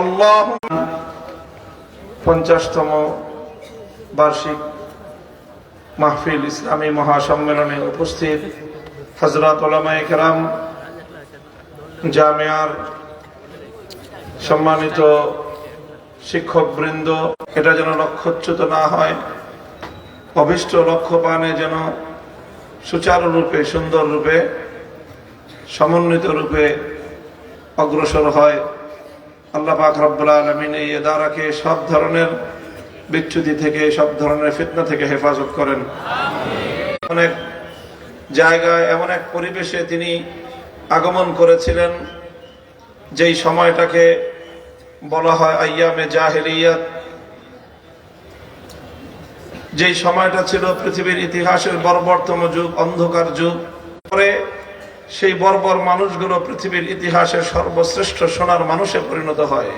আল্লাহ পঞ্চাশতম বার্ষিক মাহফিল ইসলামী মহাসম্মেলনে উপস্থিত হজরত ওলামায় কেরাম জামিয়ার সম্মানিত শিক্ষকবৃন্দ, এটা যেন লক্ষ্যচ্যুত না হয়, অভিষ্ট লক্ষ্য পানে যেন সুচারুরূপে সুন্দর রূপে সমন্বিত রূপে অগ্রসর হয়। আল্লাহ পাক রব্বুল আলমিন এই এদারাকে সব ধরনের বিচ্যুতি থেকে সব ধরনের ফিতনা থেকে হেফাজত করেন। অনেক জায়গায় এমন এক পরিবেশে তিনি আগমন করেছিলেন যেই সময়টাকে বলা হয় আয়ামে জাহেলিয়াত। যেই সময়টা ছিল পৃথিবীর ইতিহাসের বর্বরতম যুগ অন্ধকার যুগ। পরে সেই বর্বর মানুষগুলো পৃথিবীর ইতিহাসের সর্বশ্রেষ্ঠ সোনার মানুষে পরিণত হয়।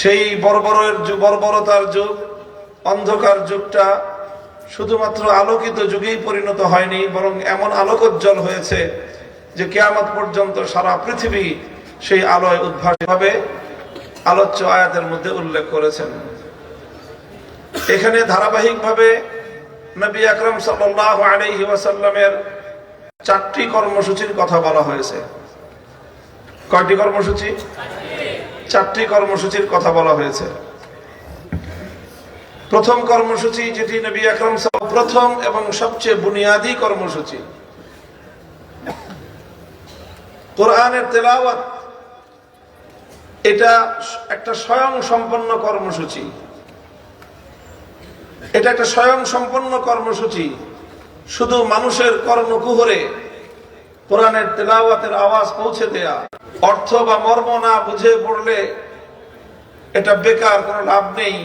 সেই বর্বরের বর্বরতার যুগ, অন্ধকার যুগটা শুধুমাত্র আলোকিত যুগেই পরিণত হয়নি, বরং এমন আলোকোজ্জ্বল হয়েছে যে কেয়ামত পর্যন্ত সারা পৃথিবী সেই আলোয় উদ্ভাস ভাবে আলোচ্য আয়াতের মধ্যে উল্লেখ করেছেন। এখানে ধারাবাহিকভাবে নবী আকরম সাল্লাহ আলহি চারটি কর্মসূচির কথা বলা হয়েছে। কয়টি কর্মসূচি? চারটি কর্মসূচির কথা বলা হয়েছে। প্রথম কর্মসূচি যেটি নবী আকরম প্রথম এবং সবচেয়ে বুনিয়াদী কর্মসূচি। কোরআনের তেলাওয়াত, এটা একটা স্বয়ং সম্পন্ন কর্মসূচি। এটা একটা স্বয়ং সম্পন্ন কর্মসূচি। শুধু মানুষের কর্ণকুহরে কোরআনের তেলাওয়াতের আওয়াজ পৌঁছে দেয়া। অর্থ বা মর্ম না বুঝে পড়লে এটা বেকার, কোনো লাভ নেই।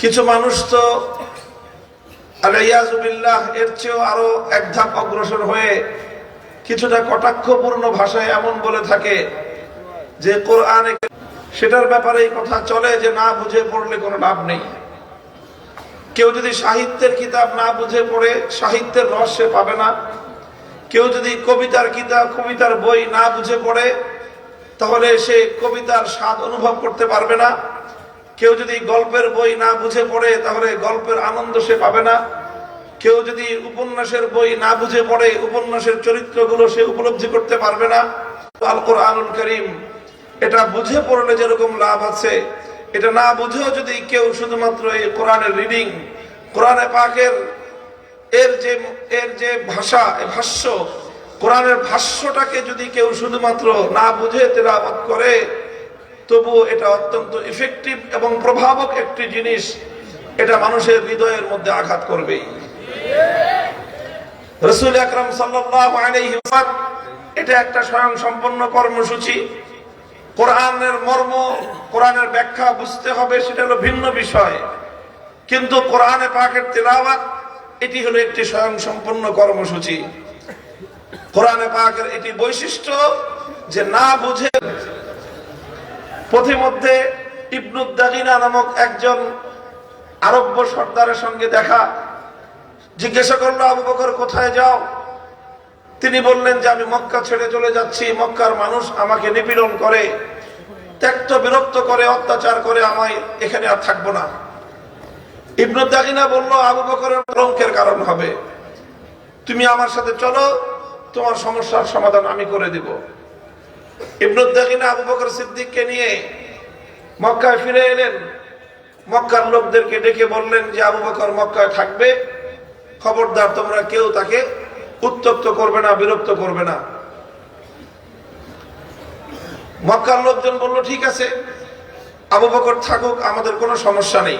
কিছু মানুষ তো আলিয়াজুবিল্লাহ এর চেয়েও আরও এক ধাপ অগ্রসর হয়ে কিছুটা কটাক্ষপূর্ণ ভাষায় এমন বলে থাকে যে কোরআনে সেটার ব্যাপারে কথা চলে যে না বুঝে পড়লে কোনো লাভ নেই। কেউ যদি সাহিত্যের কিতাব না বুঝে পড়ে, সাহিত্যের রহস্য পাবে না। কেউ যদি কবিতার কিতাব, কবিতার বই না বুঝে পড়ে, তাহলে সে কবিতার স্বাদ অনুভব করতে পারবে না। কেউ যদি গল্পের বই না বুঝে পড়ে, তাহলে গল্পের আনন্দ সে পাবে না। কেউ যদি উপন্যাসের বই না বুঝে পড়ে, উপন্যাসের চরিত্রগুলো সে উপলব্ধি করতে পারবে না। আল কোরআনুল করিম, এটা বুঝে পড়লে যেরকম লাভ আছে এটা না বুঝেও যদি কেউ শুধুমাত্র এই কোরআনের রিডিং কোরআনে পাকের এর যে এর যে ভাষা ভাষ্য, কোরআনের ভাষ্যটাকে যদি কেউ শুধুমাত্র না বুঝে তেলাবাত করে, তবুও এটা অত্যন্ত ইফেক্টিভ এবং প্রভাবক একটি জিনিস, এটা মানুষের হৃদয়ের মধ্যে আঘাত করবেই। রসুল আকরম সাল্লাহ এটা একটা স্বয়ং সম্পন্ন কর্মসূচি। কোরআনের মর্ম, কোরআনের ব্যাখ্যা বুঝতে হবে, সেটা হলো ভিন্ন বিষয়। কিন্তু কোরআনে পাকের তেলাওয়াত, এটি হলো একটি স্বয়ং সম্পন্ন কর্মসূচি। কোরআনে পাকের এটি বৈশিষ্ট্য যে না বুঝে পথিমধ্যে ইবনুদ্দাগিনা নামক একজন আরব্য সর্দারের সঙ্গে দেখা। জিজ্ঞাসা করল, আবু বকর, কোথায় যাও? তিনি বললেন যে, আমি মক্কা ছেড়ে চলে যাচ্ছি, মক্কার মানুষ আমাকে নিপীড়ন করে, ত্যক্ত বিরক্ত করে, অত্যাচার করে, আমায় এখানে আর থাকব না। ইবনুদ্দাগিনা বলল, আবু বকরের কলঙ্কের কারণ হবে। তুমি আমার সাথে চলো, তোমার সমস্যার সমাধান আমি করে দিব। ইবনুদ্দাগিনা আবু বকর সিদ্দিককে নিয়ে মক্কায় ফিরে এলেন। মক্কার লোকদেরকে ডেকে বললেন যে, আবু বকর মক্কায় থাকবে, খবরদার তোমরা কেউ তাকে উত্তপ্ত করবে না, বিরক্ত করবে না। মক্কার লোকজন বলল, ঠিক আছে, আবু বকর থাকুক, আমাদের কোনো সমস্যা নেই।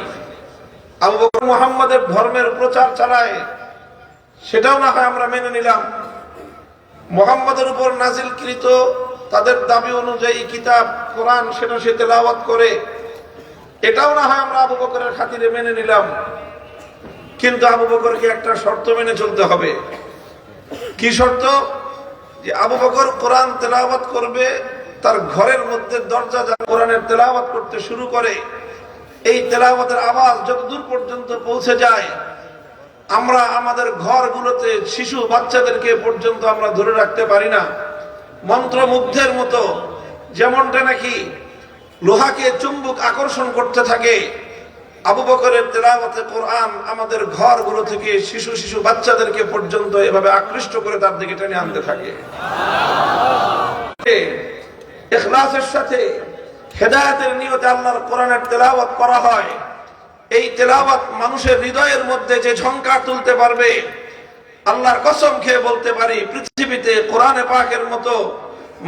আবু বকর মোহাম্মদের ধর্মের প্রচার চালায়, সেটাও না হয় আমরা মেনে নিলাম। মোহাম্মদের উপর নাজিলকৃত তাদের দাবি অনুযায়ী কিতাব, কোরআন, সেটা সে তেলাওয়াত করে। এটাও না হয় আমরা আবু বকরের খাতিরে মেনে নিলাম। কিন্তু আবু বকরকে একটা শর্ত মেনে চলতে হবে। কি শর্ত? যে আবু বকর কোরআন তেলাওয়াত করবে, তার ঘরের মধ্যে দরজা যা কোরআনের তেলাওয়াত করতে শুরু করে, এই তেলাওয়াতের আওয়াজ যত দূর পর্যন্ত পৌঁছে যায়, আমরা আমাদের ঘরগুলোতে শিশু বাচ্চাদেরকে পর্যন্ত আমরা ধরে রাখতে পারি না। মন্ত্রমুগ্ধের মতো, যেমনটা নাকি লোহাকে চুম্বক আকর্ষণ করতে থাকে আবু বকরের তেলাওয়াতে কোরআন আমাদের ঘরগুলো থেকে শিশু শিশু বাচ্চাদেরকে পর্যন্ত এভাবে আকৃষ্ট করে তার দিকে টেনে আনতে থাকে। এখলাসের সাথে হেদায়তের নিয়তে আল্লাহর কোরআনের তেলাওয়াত করা হয়। এই তেলাওয়াত মানুষের হৃদয়ের মধ্যে যে ঝংকার তুলতে পারবে, আল্লাহর কসম খেয়ে বলতে পারি, পৃথিবীতে কোরআনে পাকের মতো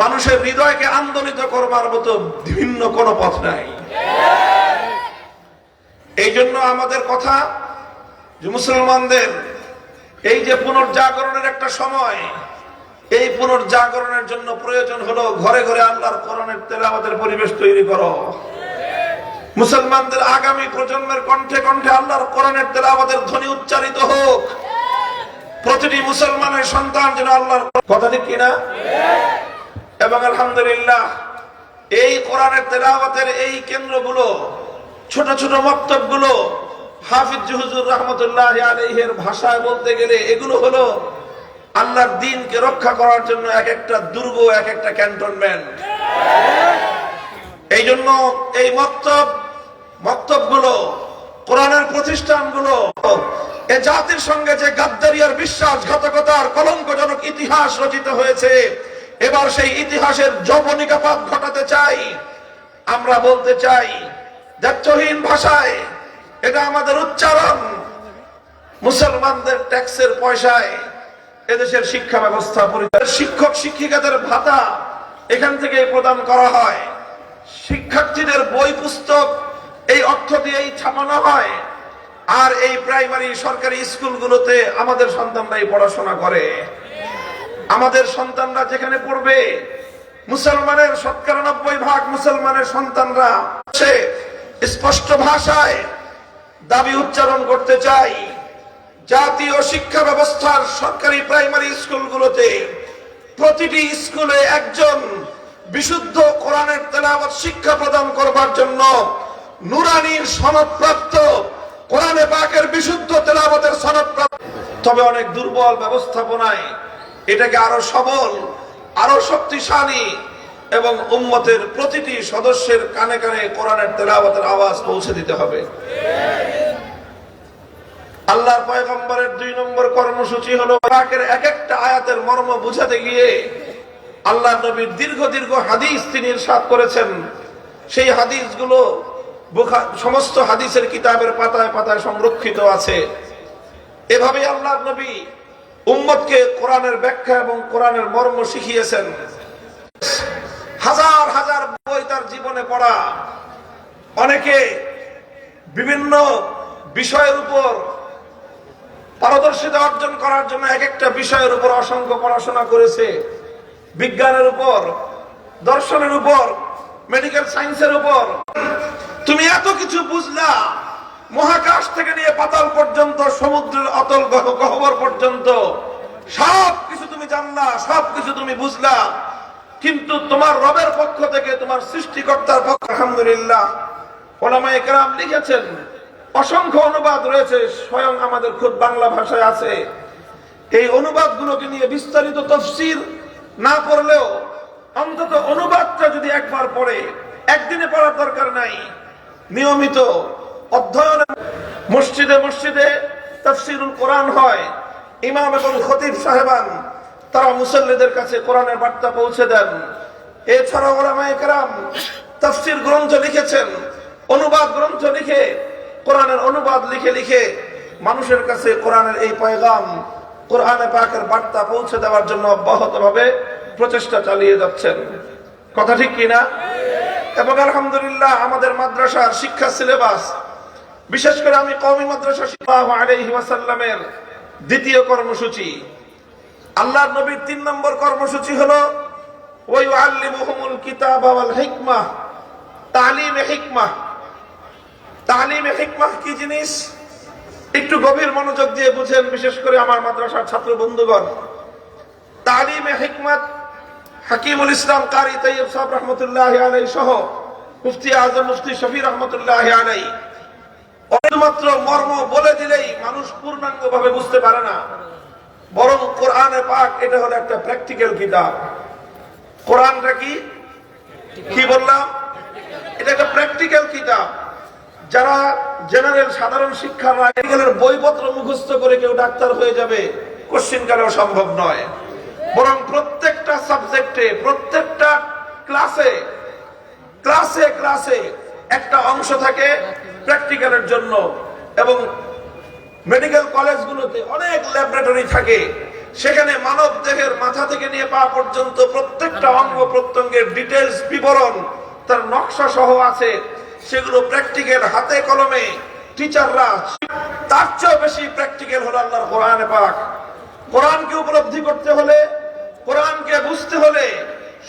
মানুষের হৃদয়কে আন্দোলিত করবার মতো ভিন্ন কোনো পথ নাই। এই জন্য আমাদের কথা যে মুসলমানদের এই যে পুনর্জাগরণের একটা সময়, এই পুনর্জাগরণের জন্য প্রয়োজন হলো ঘরে ঘরে আল্লাহর কোরআনের তেলাওয়াতের পরিবেশ তৈরি করো। মুসলমানদের আগামী প্রজন্মের কণ্ঠে কণ্ঠে আল্লাহর কোরআনের আমাদের ধ্বনি উচ্চারিত হোক। প্রতিটি মুসলমানের সন্তান যেন আল্লাহর কথা ঠিক কিনা? এবং আলহামদুলিল্লাহ, এই কোরআনের তেলাওয়াতের এই কেন্দ্রগুলো ছোট ছোট মক্তবগুলো হাফিজ হুজুর রহমতুল্লাহ আলহের ভাষায় বলতে গেলে এগুলো হলো আল্লাহর দিনকে রক্ষা করার জন্য এক একটা দুর্গ, এক একটা ক্যান্টনমেন্ট। এই জন্য এই মক্তব, মক্তবগুলো, কোরআনের প্রতিষ্ঠানগুলো, এ জাতির সঙ্গে যে গাদ্দারিয়ার বিশ্বাসঘাতকতার কলঙ্কজনক ইতিহাস রচিত হয়েছে, এবার সেই ইতিহাসের যবনিকাপাত ঘটাতে চাই। আমরা বলতে চাই যাচ্ছহীন ভাষায়, এটা আমাদের উচ্চারণ। মুসলমানদের ট্যাক্সের পয়সায় এদেশের শিক্ষা ব্যবস্থা পরিচালনা শিক্ষক, শিক্ষিকাদের ভাতা এখান থেকে প্রদান করা হয়। শিক্ষার্থীদের বই, পুস্তক, এই অর্থ দিয়েই ছাপানো হয়। আর এই প্রাইমারি, সরকারি স্কুলগুলোতে আমাদের সন্তানরাই পড়াশোনা করে। আমাদের সন্তানরা যেখানে পড়বে, মুসলমানের শতকরা নব্বই ভাগ মুসলমানের সন্তানরা স্পষ্ট ভাষায় দাবি উচ্চারণ করতে চাই। জাতীয় শিক্ষা ব্যবস্থার সরকারি প্রাইমারি স্কুলগুলোতে প্রতিটি স্কুলে একজন বিশুদ্ধ কোরআনের তেলাওয়াত শিক্ষা প্রদান করবার জন্য নুরানির সনদপ্রাপ্ত, কোরআনে পাকের বিশুদ্ধ তেলাওয়াতের সনদপ্রাপ্ত। তবে অনেক দুর্বল ব্যবস্থাপনায় এটাকে আরও সবল, আরও শক্তিশালী এবং উম্মতের প্রতিটি সদস্যের কানে কানে কোরআনের তেলাওয়াতের আওয়াজ পৌঁছে দিতে হবে। আল্লাহর পয়গম্বরের দুই নম্বর কর্মসূচি হলো পাকের এক একটা আয়াতের মর্ম বুঝাতে গিয়ে আল্লাহ নবীর দীর্ঘ দীর্ঘ হাদিস তিনি ইরশাদ করেছেন। সেই হাদিসগুলো সমস্ত হাদিসের কিতাবের পাতায় পাতায় সংরক্ষিত আছে। এভাবে আল্লাহ নবী উম্মতকে কোরআনের ব্যাখ্যা এবং কোরআনের মর্ম শিখিয়েছেন। হাজার হাজার বই তার জীবনে পড়া। অনেকে বিভিন্ন বিষয়ের উপর পারদর্শিতা অর্জন করার জন্য এক একটা বিষয়ের উপর অসংখ্য পড়াশোনা করেছে। বিজ্ঞানের উপর, দর্শনের উপর মেডিকেল সায়েন্সের উপর। তুমি এত কিছু বুঝলা, মহাকাশ থেকে নিয়ে পাতাল পর্যন্ত, সমুদ্রের অতল গহ- গহ্বর পর্যন্ত সব কিছু তুমি জানলা সব কিছু তুমি বুঝলা। কিন্তু তোমার রবের পক্ষ থেকে, তোমার সৃষ্টিকর্তার পক্ষ আলহামদুলিল্লাহ। ওলামা একরাম লিখেছেন, অসংখ্য অনুবাদ রয়েছে, স্বয়ং আমাদের খুব বাংলা ভাষায় আছে। এই অনুবাদগুলোকে নিয়ে বিস্তারিত তফসির না পড়লেও, অন্তত অনুবাদটা যদি একবার পড়ে, একদিনে পড়ার দরকার নাই। নিয়মিত অধ্যয়ন মসজিদে মসজিদে তফসিরুল কোরআন হয়। ইমাম এবং খতিব সাহেবান তারা মুসল্লিদের কাছে কোরআনের বার্তা পৌঁছে দেন। এছাড়া ওলামায়ে কেরাম তফসির গ্রন্থ লিখেছেন, অনুবাদ গ্রন্থ লিখে, কোরআনের অনুবাদ লিখে লিখে মানুষের কাছে কোরআনের এই পয়গাম কোরআনে পাকের বার্তা পৌঁছে দেওয়ার জন্য অব্যাহতভাবে প্রচেষ্টা চালিয়ে যাচ্ছেন। কথা ঠিক কিনা? এবং আলহামদুলিল্লাহ আমাদের মাদ্রাসার শিক্ষা সিলেবাস, বিশেষ করে আমি কওমি মাদ্রাসা ওয়াসাল্লামের দ্বিতীয় কর্মসূচি আল্লাহর নবীর তিন নম্বর কর্মসূচি হলো ওই আল্লিমুহুমুল কিতাব ওয়াল হিকমাহ তালিমে হিকমাহ তালিমে হিকমাহ কি জিনিস? একটু গভীর মনোযোগ দিয়ে বুঝেন, বিশেষ করে আমার মাদ্রাসার ছাত্র বন্ধুগণ। তালিমে হিকমত হাকিমুল ইসলাম কারি তৈয়ব সাহেব রহমতুল্লাহ আলাই সহ মুফতি আজম, মুফতি শফি রহমতুল্লাহ আলাই শুধুমাত্র মর্ম বলে দিলেই মানুষ পূর্ণাঙ্গ ভাবে বুঝতে পারে না। বরং কোরআনে পাক এটা হলো একটা প্র্যাকটিক্যাল কিতাব। কোরআনটা কি? কি বললাম? এটা একটা প্র্যাকটিক্যাল কিতাব। যারা জেনারেল সাধারণ শিক্ষা মেডিকেলের বইপত্র মুখস্থ করে কেউ ডাক্তার হয়ে যাবে, কোশ্চিন কালেও সম্ভব নয়। বরং প্রত্যেকটা সাবজেক্টে, প্রত্যেকটা ক্লাসে ক্লাসে ক্লাসে একটা অংশ থাকে প্র্যাকটিক্যালের জন্য এবং মেডিকেল কলেজগুলোতে অনেক ল্যাবরেটরি থাকে। সেখানে মানব দেহের মাথা থেকে নিয়ে পা পর্যন্ত প্রত্যেকটা অঙ্গ প্রত্যঙ্গের ডিটেলস বিবরণ তার নকশা সহ আছে। সেগুলো প্র্যাকটিক্যাল হাতে কলমে। টিচাররা তার চেয়েও বেশি প্র্যাকটিক্যাল হলো আল্লাহর কোরআনে পাক। কোরআনকে উপলব্ধি করতে হলে, কোরআনকে বুঝতে হলে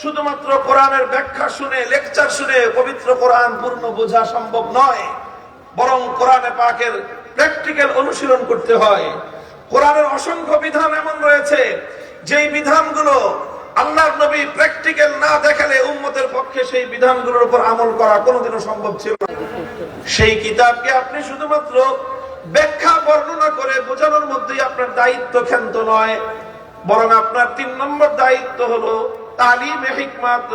শুধুমাত্র কোরআনের ব্যাখ্যা শুনে, লেকচার শুনে পবিত্র কোরআন পূর্ণ বোঝা সম্ভব নয়। বরং কোরআনে পাকের প্র্যাকটিক্যাল অনুশীলন করতে হয়। কোরআনের অসংখ্য বিধান এমন রয়েছে, যেই বিধানগুলো আল্লাহর নবী প্র্যাকটিক্যাল না দেখালে উম্মতের পক্ষে সেই বিধানগুলোর উপর আমল করা কোনোদিনও সম্ভব ছিল না। সেই কিতাবকে আপনি শুধুমাত্র ব্যাখ্যা বর্ণনা করে বোঝানোর মধ্যেই আপনার দায়িত্ব ক্ষান্ত নয়, বরং আপনার তিন নম্বর দায়িত্ব হলো তালিম হিকমাত,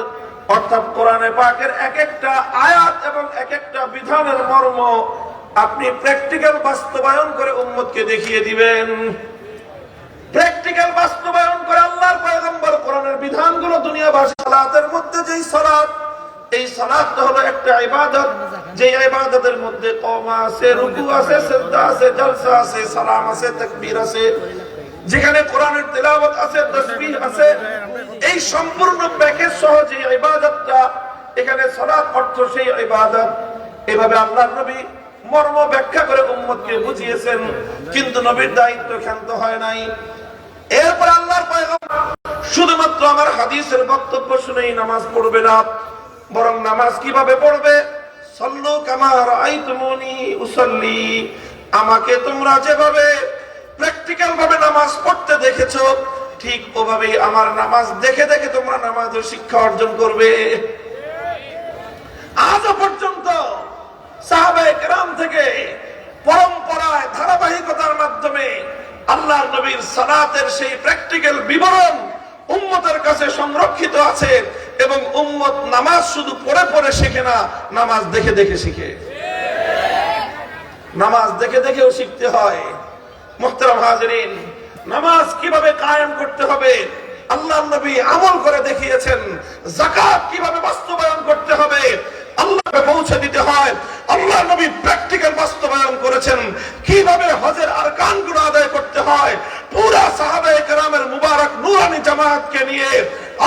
অর্থাৎ কোরআনে পাকের এক একটা আয়াত এবং এক একটা বিধানের মর্ম আপনি প্র্যাকটিক্যাল বাস্তবায়ন করে উম্মতকে দেখিয়ে দিবেন। প্র্যাকটিক্যাল বাস্তবায়ন করে আল্লাহর পয়গম্বর কোরআনের বিধানগুলো দুনিয়াবাসী সালাতের মধ্যে যেই সালাত, এই হলো একটা ইবাদত। যে ইবাদতের মধ্যে আছে, রুকু আছে, সিজদা আছে, জলসা আছে, সালাম আছে, তাকবীর আছে, যেখানে কোরআনের তেলাওয়াত আছে, তাসবিহ আছে, এই সম্পূর্ণ প্যাকেজ সহ যে ইবাদতটা, এখানে সালাত অর্থ সেই ইবাদত। এভাবে আল্লাহর নবী মর্ম ব্যাখ্যা করে উম্মতকে বুঝিয়েছেন, কিন্তু নবীর দায়িত্ব ক্ষান্ত হয় নাই। এরপর আল্লাহর শুধুমাত্র আমার হাদিসের বক্তব্য শুনেই নামাজ পড়বে না, বরং নামাজ কীভাবে পড়বে? সল্লু কামার আইতুমুনি উসল্লি। আমাকে তোমরা যেভাবে প্র্যাকটিক্যাল ভাবে নামাজ পড়তে দেখেছ, ঠিক ওভাবেই আমার নামাজ দেখে দেখে তোমরা নামাজের শিক্ষা অর্জন করবে। আজও পর্যন্ত সাহাবায়ে কেরাম থেকে পরম্পরায়, ধারাবাহিকতার মাধ্যমে আল্লাহর নবীর সালাতের সেই প্র্যাকটিক্যাল বিবরণ উম্মতের কাছে সংরক্ষিত আছে এবং উম্মত নামাজ শুধু পড়ে পড়ে শেখে না, নামাজ দেখে দেখে শিখে। নামাজ দেখে দেখেও শিখতে হয়। মোহতারাম হাজরিন, নামাজ কীভাবে কায়েম করতে হবে? আল্লাহ নবী আমল করে দেখিয়েছেন জাকাত কীভাবে বাস্তবায়ন করতে হবে? আল্লাহকে পৌঁছে দিতে হয়। আল্লাহ নবী প্র্যাকটিক্যাল বাস্তবায়ন করেছেন। কীভাবে হজের আরকানগুলো আদায় করতে হয়? পুরা সাহাবায়ে কেরামের মুবারক নুরানি জামাতকে নিয়ে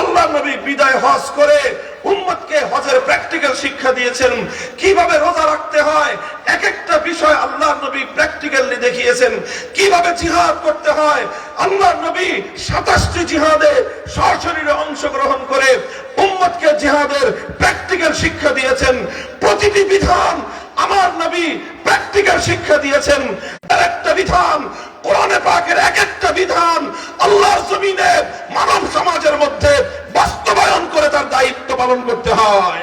আল্লাহ নবী বিদায় হজ করে উম্মতকে হজের প্র্যাকটিক্যাল শিক্ষা দিয়েছেন। কীভাবে রোজা রাখতে হয়? এক একটা বিষয় আল্লাহ নবী প্র্যাকটিক্যালি দেখিয়েছেন। কীভাবে জিহাদ করতে হয়? আল্লাহ নবী সাতাশটি জিহাদে সশরীরে অংশগ্রহণ করে উম্মতকে জিহাদের প্র্যাকটিক্যাল শিক্ষা দিয়েছেন প্রতিটি বিধান আমার নবী প্র্যাকটিক্যাল শিক্ষা দিয়েছেন। আর একটা বিধান কোরআনে পাকের এক একটা বিধান আল্লাহর জমিনে মানব সমাজের মধ্যে বাস্তবায়ন করে তার দায়িত্ব পালন করতে হয়।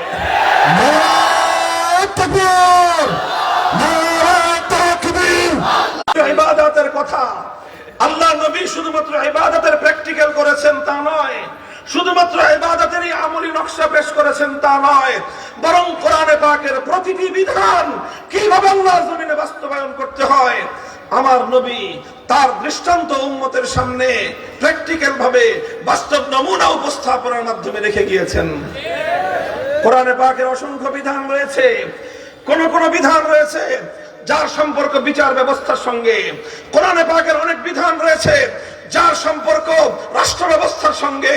ইবাদতের কথা। আল্লাহ নবী শুধুমাত্র ইবাদতের প্র্যাকটিক্যাল করেছেন তা নয়। শুধুমাত্র ইবাদতেরই আমলি নকশা পেশ করেছেন তা নয়, বরং কোরআনে পাকের প্রতিটি বিধান কীভাবে আল্লাহর জমিনে বাস্তবায়ন করতে হয়, আমার নবী তার দৃষ্টান্ত উম্মতের সামনে প্র্যাকটিক্যাল ভাবে বাস্তব নমুনা উপস্থাপনের মাধ্যমে রেখে গিয়েছেন। কোরআনে পাকের অসংখ্য বিধান রয়েছে। কোন কোন বিধান রয়েছে যার সম্পর্ক বিচার ব্যবস্থার সঙ্গে। কোরআনে পাকের অনেক বিধান রয়েছে যার সম্পর্ক রাষ্ট্র ব্যবস্থার সঙ্গে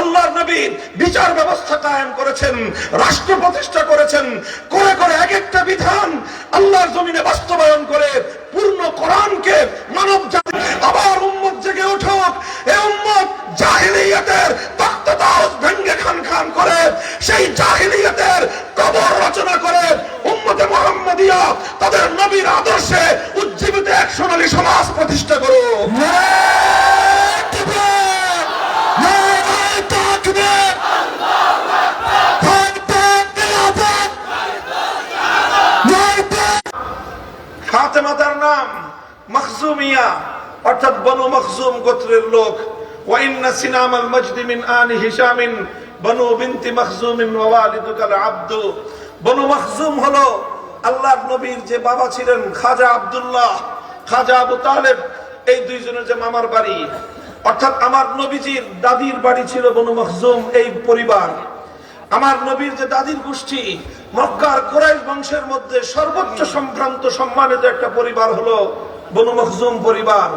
আল্লাহর নবী বিচার ব্যবস্থা কায়েম করেছেন, রাষ্ট্র প্রতিষ্ঠা করেছেন, করে করে এক একটা বিধান আল্লাহর জমিনে বাস্তবায়ন করে পূর্ণ কোরআনকে মানব জাতি আবার উম্মত জেগে উঠুক। এ উম্মত জাহিলিয়াতের তক্ততাস ভেঙ্গে খান খান করে, সেই জাহিলিয়াতের কবর রচনা করে উম্মতে মোহাম্মদিয়া তাদের নবীর আদর্শে উজ্জীবিত এক সোনালী সমাজ প্রতিষ্ঠা করুক। ফাতেমা তার নাম, মখজুমিয়া, অর্থাৎ বনু মখজুম গোত্রের লোক। ওয়াইন্না সিনাম আল মজদি মিন আনি হিশামিন, বনু বিনতি মখজুমিন ওয়ালিদুকাল আব্দু। বনু মখজুম হলো আল্লাহর নবীর যে বাবা ছিলেন, খাজা আব্দুল্লাহ, খাজা আবু তালেব। এই দুইজনের যে মামার বাড়ি, অর্থাৎ আমার নবীজির দাদির বাড়ি ছিল বনু মখজুম, এই পরিবার। আমার নবীর যে দাদির গোষ্ঠী, মক্কার কোরাইশ বংশের মধ্যে সর্বোচ্চ সম্ভ্রান্ত সম্মানিত একটা পরিবার হলো বনু মখজুম পরিবার।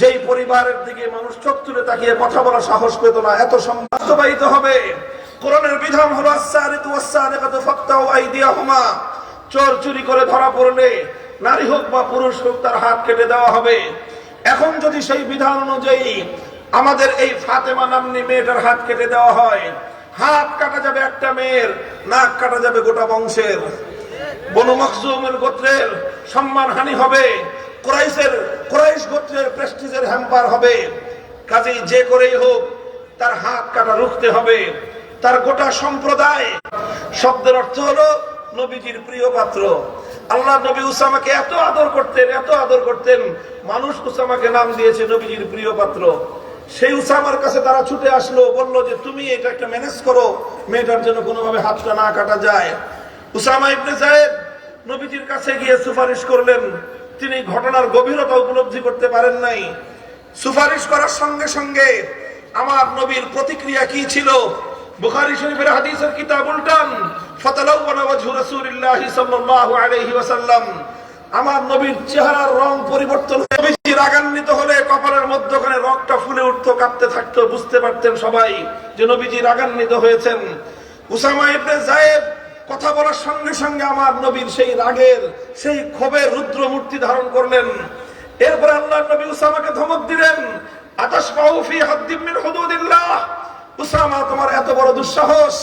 যেই পরিবারের দিকে মানুষ চোখ তুলে তাকিয়ে কথা বলা সাহস পেত না, এত বাস্তবায়িত হবে। কোরআনের বিধান হলো আসারিতু ওয়াসারিকাতু ফাক্তাউ আইদিয়াহুমা। চোর চুরি করে ধরা পড়লে নারী হোক বা পুরুষ হোক তার হাত কেটে দেওয়া হবে। এখন যদি সেই বিধান অনুযায়ী আমাদের এই ফাতেমা নামনি মেয়েটার হাত কেটে দেওয়া হয় হাত কাটা যাবে একটা মেয়ের, নাক কাটা যাবে গোটা বংশের। বনু মখজুমের গোত্রের সম্মান হানি হবে, কোরাইশের, কোরাইশ গোত্রের প্রেস্টিজের হ্যাম্পার হবে। কাজেই যে করেই হোক, তার হাত কাটা রুখতে হবে। তার গোটা সম্প্রদায়, শব্দের অর্থ হলো নবীজির প্রিয় পাত্র। আল্লাহ নবী উসামাকে এত আদর করতেন, এত আদর করতেন, মানুষ উসামাকে নাম দিয়েছে নবীজির প্রিয় পাত্র। সেই উসামার কাছে তারা ছুটে আসলো, বলল যে, তুমি এটা একটা ম্যানেজ করো, মেয়েটার জন্য কোনোভাবে হাতটা না কাটা যায়। উসামা ইবনে জায়েদ নবীজির কাছে গিয়ে সুপারিশ করলেন, তিনি ঘটনার গভীরতা উপলব্ধি করতে পারেন নাই। সুপারিশ করার সঙ্গে সঙ্গে আমার নবীর প্রতিক্রিয়া কি ছিল? বুখারী শরীফের হাদিসের কিতাব উল্টান ফাতালাওয়ানা ওয়াজহু রাসূলিল্লাহি সাল্লাল্লাহু আলাইহি ওয়াসাল্লাম। আমার নবীর চেহারার রং পরিবর্তন হয়ে রাগান্বিত হলে কপালের মধ্যখানে রক্তটা ফুলে উঠতো, কাঁপতে থাকতো, বুঝতে পারতেন সবাই যে নবীজি রাগান্বিত হয়েছেন। উসামা ইবনে জায়েদ কথা বলার সঙ্গে সঙ্গে আমার নবীর সেই রাগের, সেই ক্ষোভের রুদ্র মূর্তি ধারণ করলেন। এরপরে আল্লাহ নবী উসামাকে ধমক দিলেন আতাশ ফি হাদ্দিম মিন হুদুদিল্লাহ। উসামা, তোমার এত বড় দুঃসাহস।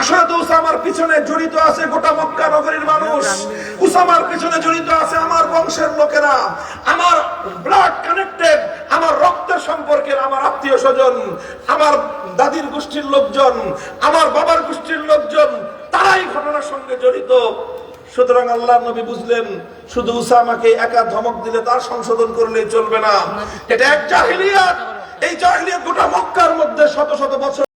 আসলে তো উসামার পিছনে জড়িত আছে গোটা মক্কা নগরীর মানুষ। উসামার পিছনে জড়িত আছে আমার বংশের লোকেরা। আমার ব্লাড কানেক্টেড আমার রক্তের সম্পর্কের আমার আত্মীয় স্বজন, আমার দাদির গোষ্ঠীর লোকজন, আমার বাবার গোষ্ঠীর লোকজন, তারাই ঘটনার সঙ্গে জড়িত। সুতরাং আল্লাহ নবী বুঝলেন, শুধু উসামাকে একা ধমক দিলে তার সংশোধন করলেই চলবে না। এটা এক জাহিলিয়াত। এই জাহিলিয়াত গোটা মক্কার মধ্যে শত শত বছর